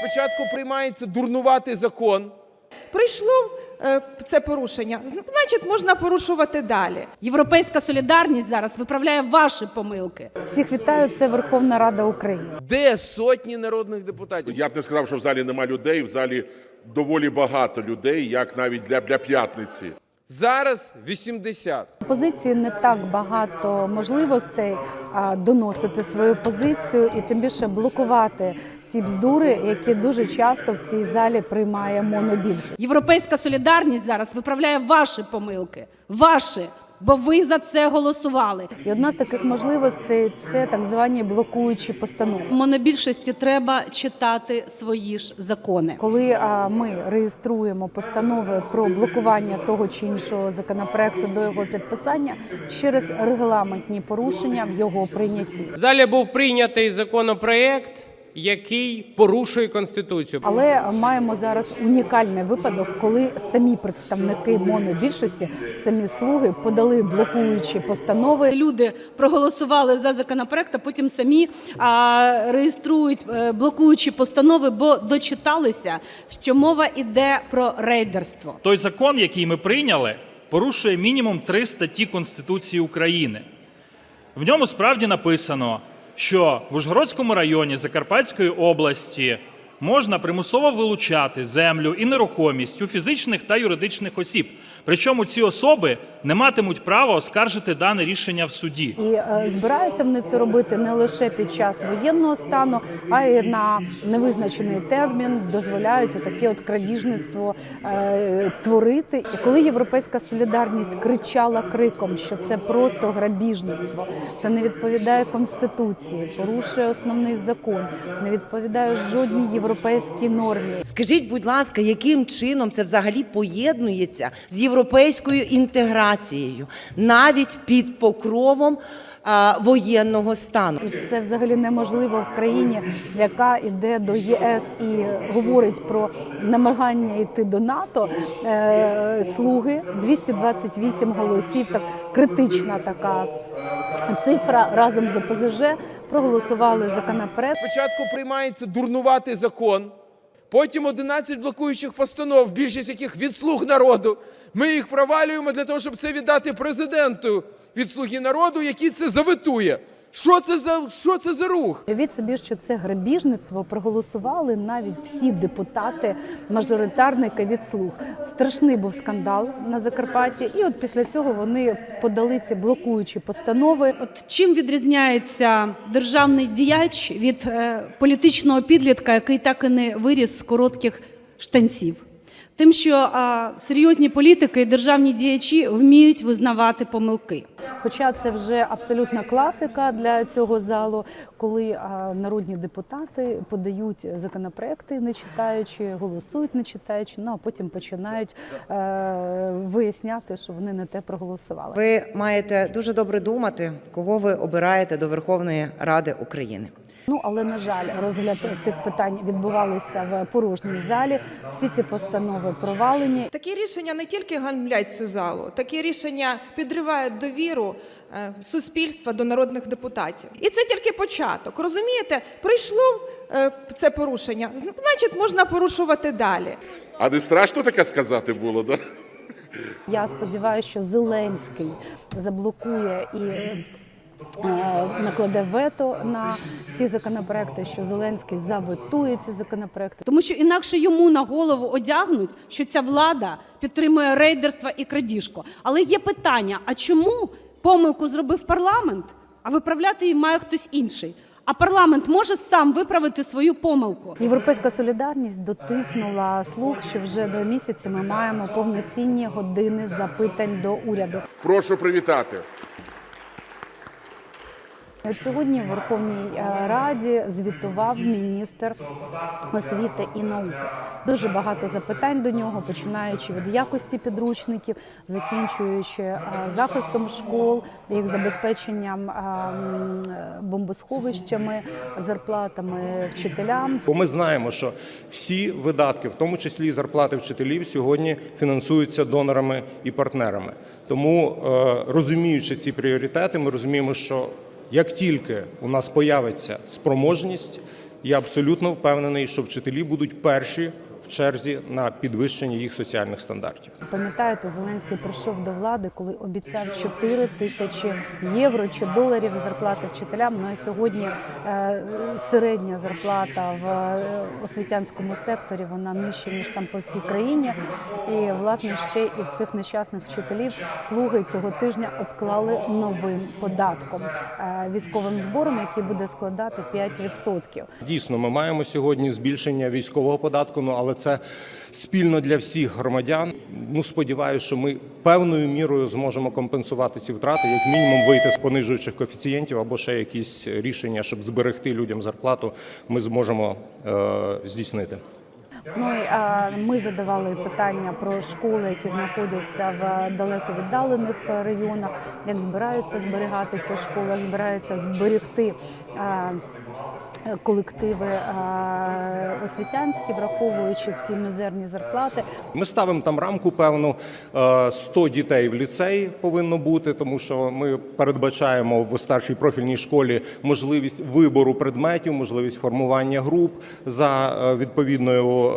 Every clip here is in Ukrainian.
Спочатку приймається дурнуватий закон. Прийшло е, це порушення, значить можна порушувати далі. Європейська солідарність зараз виправляє ваші помилки. Всіх вітаю, це Верховна Рада України. Де сотні народних депутатів? Я б не сказав, що в залі нема людей. В залі доволі багато людей, як навіть для, для п'ятниці. Зараз 80. Опозиції не так багато можливостей а, доносити свою позицію і тим більше блокувати ті бздури, які дуже часто в цій залі приймає монобільшість. Європейська солідарність зараз виправляє ваші помилки. Ваші, бо ви за це голосували. І одна з таких можливостей це так звані блокуючі постанови. Монобільшості треба читати свої ж закони. Коли а, ми реєструємо постанови про блокування того чи іншого законопроекту до його підписання через регламентні порушення в його прийнятті. В залі був прийнятий законопроект, який порушує конституцію. Але маємо зараз унікальний випадок, коли самі представники монобільшості, самі слуги подали блокуючі постанови. Люди проголосували за законопроект, а потім самі а, реєструють е, блокуючі постанови, бо дочиталися, що мова йде про рейдерство. Той закон, який ми прийняли, порушує мінімум три статті Конституції України. В ньому справді написано, що в Ужгородському районі Закарпатської області можна примусово вилучати землю і нерухомість у фізичних та юридичних осіб. Причому ці особи не матимуть права оскаржити дане рішення в суді. І е, збираються вони це робити не лише під час воєнного стану, а й на невизначений термін дозволяють таке от крадіжництво е, творити. І коли європейська солідарність кричала криком, що це просто грабіжництво, це не відповідає конституції, порушує основний закон, не відповідає жодній європейській нормі. Скажіть, будь ласка, яким чином це взагалі поєднується з європейською інтеграцією, навіть під покровом а, воєнного стану? І це взагалі неможливо в країні, яка йде до ЄС і говорить про намагання йти до НАТО. Е, слуги 228 голосів, так критична така цифра разом з ОПЗЖ проголосували законопроект. Спочатку приймається дурнуватий закон, потім 11 блокуючих постанов, більшість яких від слуг народу. Ми їх провалюємо для того, щоб це віддати президенту від слуги народу, який це заветує. Що це за що це за рух? Уявіть собі, що це грабіжництво проголосували навіть всі депутати мажоритарники від слуг. Страшний був скандал на Закарпатті, і от після цього вони подали ці блокуючі постанови. От чим відрізняється державний діяч від е, політичного підлітка, який так і не виріс з коротких штанців? Тим, що а, серйозні політики і державні діячі вміють визнавати помилки. Хоча це вже абсолютна класика для цього залу, коли а, народні депутати подають законопроекти, не читаючи, голосують, не читаючи, ну а потім починають е, виясняти, що вони не те проголосували. Ви маєте дуже добре думати, кого ви обираєте до Верховної Ради України. Ну але на жаль, розгляд цих питань відбувалися в порожній залі. Всі ці постанови провалені. Такі рішення не тільки ганблять цю залу, такі рішення підривають довіру е, суспільства до народних депутатів. І це тільки початок. Розумієте, прийшло е, це порушення, значить можна порушувати далі. А не страшно таке сказати було, да? Я сподіваюся, що Зеленський заблокує і накладе вето на ці законопроекти, що Зеленський заветує ці законопроекти. Тому що інакше йому на голову одягнуть, що ця влада підтримує рейдерство і крадіжку. Але є питання: а чому помилку зробив парламент, а виправляти її має хтось інший? А парламент може сам виправити свою помилку. Європейська солідарність дотиснула слух, що вже до місяця ми маємо повноцінні години запитань до уряду. Прошу привітати. Сьогодні в Верховній е, Раді звітував міністр освіти і науки. Дуже багато запитань до нього, починаючи від якості підручників, закінчуючи е, захистом школ, їх забезпеченням е, бомбосховищами, зарплатами вчителям. Бо ми знаємо, що всі видатки, в тому числі і зарплати вчителів, сьогодні фінансуються донорами і партнерами. Тому, розуміючи ці пріоритети, ми розуміємо, що як тільки у нас появиться спроможність, я абсолютно впевнений, що вчителі будуть перші черзі на підвищення їх соціальних стандартів. Пам'ятаєте, Зеленський прийшов до влади, коли обіцяв 4 тисячі євро чи доларів зарплати вчителям. Ну і сьогодні е, середня зарплата в е, освітянському секторі вона нижча ніж там по всій країні. І власне ще і цих нещасних вчителів слуги цього тижня обклали новим податком е, військовим збором, який буде складати 5%. Дійсно, ми маємо сьогодні збільшення військового податку, ну але це спільно для всіх громадян. Ну сподіваюся, що ми певною мірою зможемо компенсувати ці втрати, як мінімум вийти з понижуючих коефіцієнтів або ще якісь рішення, щоб зберегти людям зарплату. Ми зможемо е, здійснити. Ну ми задавали питання про школи, які знаходяться в далеко віддалених районах, як збираються зберігати ці школи, як збираються зберегти колективи освітянські, враховуючи ті мізерні зарплати. Ми ставимо там рамку певну е, 100 дітей в ліцеї повинно бути, тому що ми передбачаємо в старшій профільній школі можливість вибору предметів, можливість формування груп за е, відповідною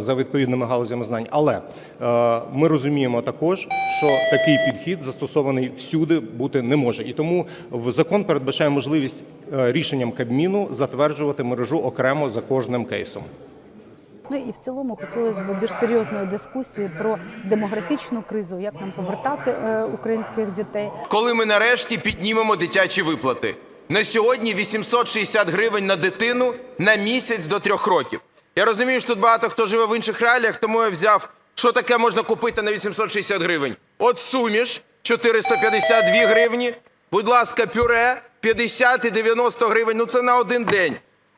за відповідними галузями знань. Але е, ми розуміємо також, що такий підхід застосований всюди бути не може, і тому в закон передбачає можливість е, рішенням Кабміну затверджувати мережу окремо за кожним кейсом. Ну і в цілому хотілося б більш серйозної дискусії про демографічну кризу, як нам повертати е, українських дітей. коли ми нарешті піднімемо дитячі виплати. На сьогодні 860 гривень на дитину на місяць до трьох років. Я розумію, що тут багато хто живе в інших реаліях, тому я взяв, що таке можна купити на 860 гривень. От суміш 452 гривні, будь ласка, пюре 50 і 90 гривень, ну це на один день.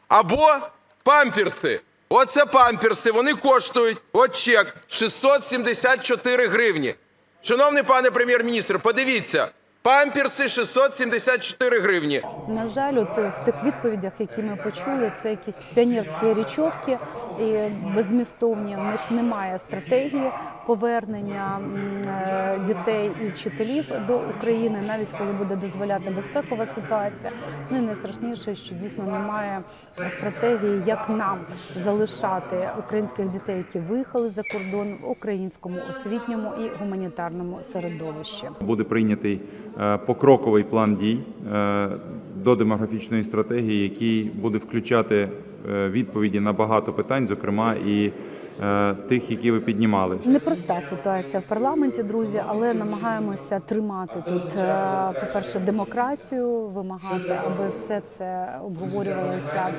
Або памперси. Оце памперси, вони коштують, от чек, 674 гривні. Шановний пане прем'єр-міністр, подивіться, памперси 674 гривні. На жаль, от в тих відповідях, які ми почули, це якісь піонерські річовки і безмістовні. В них немає стратегії повернення е, дітей і вчителів до України, навіть коли буде дозволяти безпекова ситуація. Ну і найстрашніше, що дійсно немає стратегії, як нам залишати українських дітей, які виїхали за кордон в українському освітньому і гуманітарному середовищі. буде прийнятий е, покроковий план дій е, до демографічної стратегії, який буде включати відповіді на багато питань, зокрема і тих, які ви піднімали. Непроста ситуація в парламенті, друзі, але намагаємося тримати тут, е, по-перше, демократію, вимагати, аби все це обговорювалося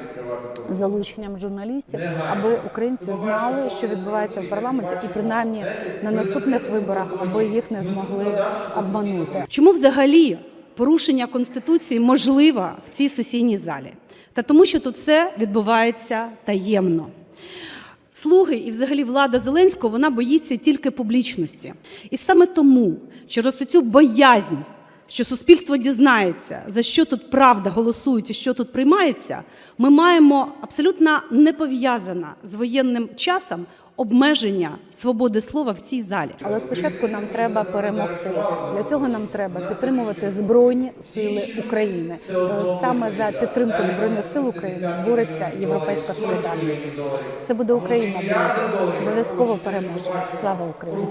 з залученням журналістів, аби українці знали, що відбувається в парламенті, і принаймні на наступних виборах, аби їх не змогли обманути. Чому взагалі порушення Конституції можливо в цій сесійній залі? Та тому, що тут все відбувається таємно. Слуги і взагалі влада Зеленського вона боїться тільки публічності. І саме тому, через цю боязнь, що суспільство дізнається, за що тут правда голосують і що тут приймається, ми маємо абсолютно не пов'язане з воєнним часом обмеження свободи слова в цій залі. Але спочатку нам треба перемогти. Для цього нам треба підтримувати збройні сили України. Саме за підтримку збройних сил України бореться європейська солідарність. Це буде Україна. Обов'язково переможе. Слава Україні!